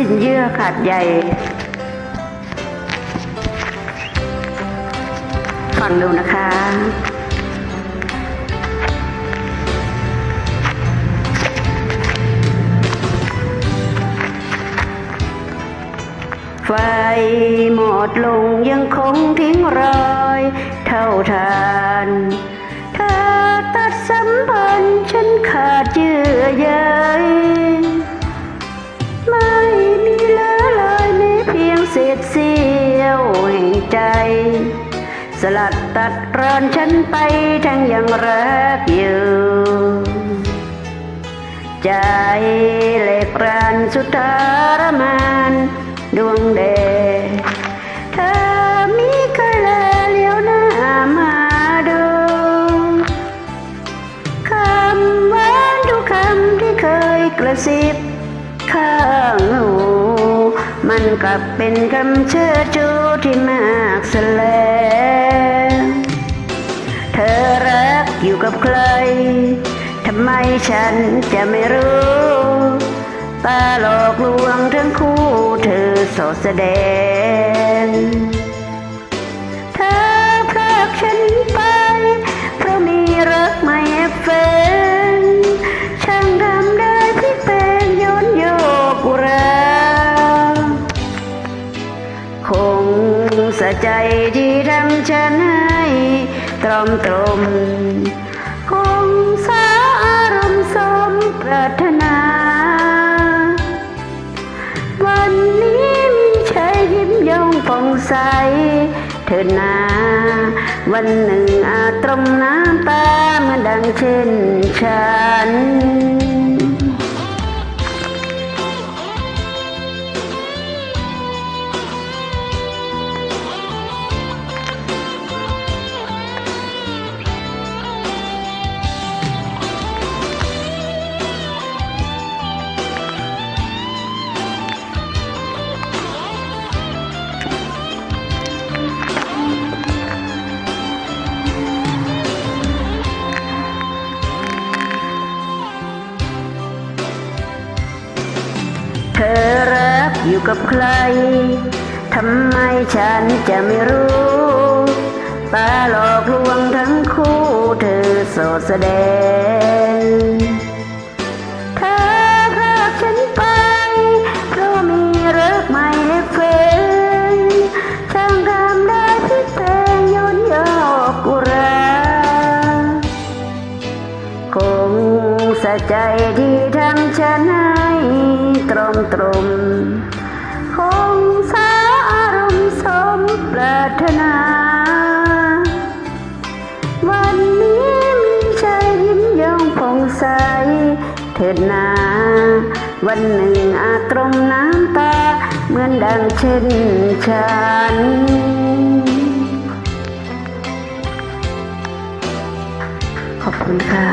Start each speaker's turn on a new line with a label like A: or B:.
A: สิ้นเยื่อขาดใยฟังดูนะคะไฟหมดลงยังคงทิ้งรอย เท่าทานเธอตัดสัมพันธ์ฉันขาดเยื่อใย เพียงเศษเสี้ยวแห่งใจ สลัดตัดรอนฉันไปทั้งยังรักอยู่ใจเล็กรานสุดทรมานดวงเดชเธอมีเคยแลเลี้ยวหน้ามาดูคำหวานทุกคำที่เคยกระซิบข้างหู มันกลับเป็นคำเชิดชูที่มากแสลงเธอรักอยู่กับใคร ทำไมฉันจะไม่รู้ตาหลอกลวงทั้งคู่เธอสอดแสดง សច្ចៃជីរំចានហើយត្រមត្រមគង់សាអារម្មណ៍សំប្រាថ្នាបាននេះមានឆៃយឹមយងផងใสធ្វើណាមិននឹងអាត្រមណាតាមិនដឹងឈិនឆាន เธอรักอยู่กับใคร ทำไมฉันจะไม่รู้ตาหลอกลวงทั้งคู่เธอโสดแสดง สะใจที่ทำฉันให้ตรมตรมคงสาอารมณ์สมปรารถนา วันนี้มีชายยิ้มย่องผ่องใสเถิดนาวันหนึ่งอาจตรมน้ำตา เหมือนดังเช่นฉันขอบคุณค่ะ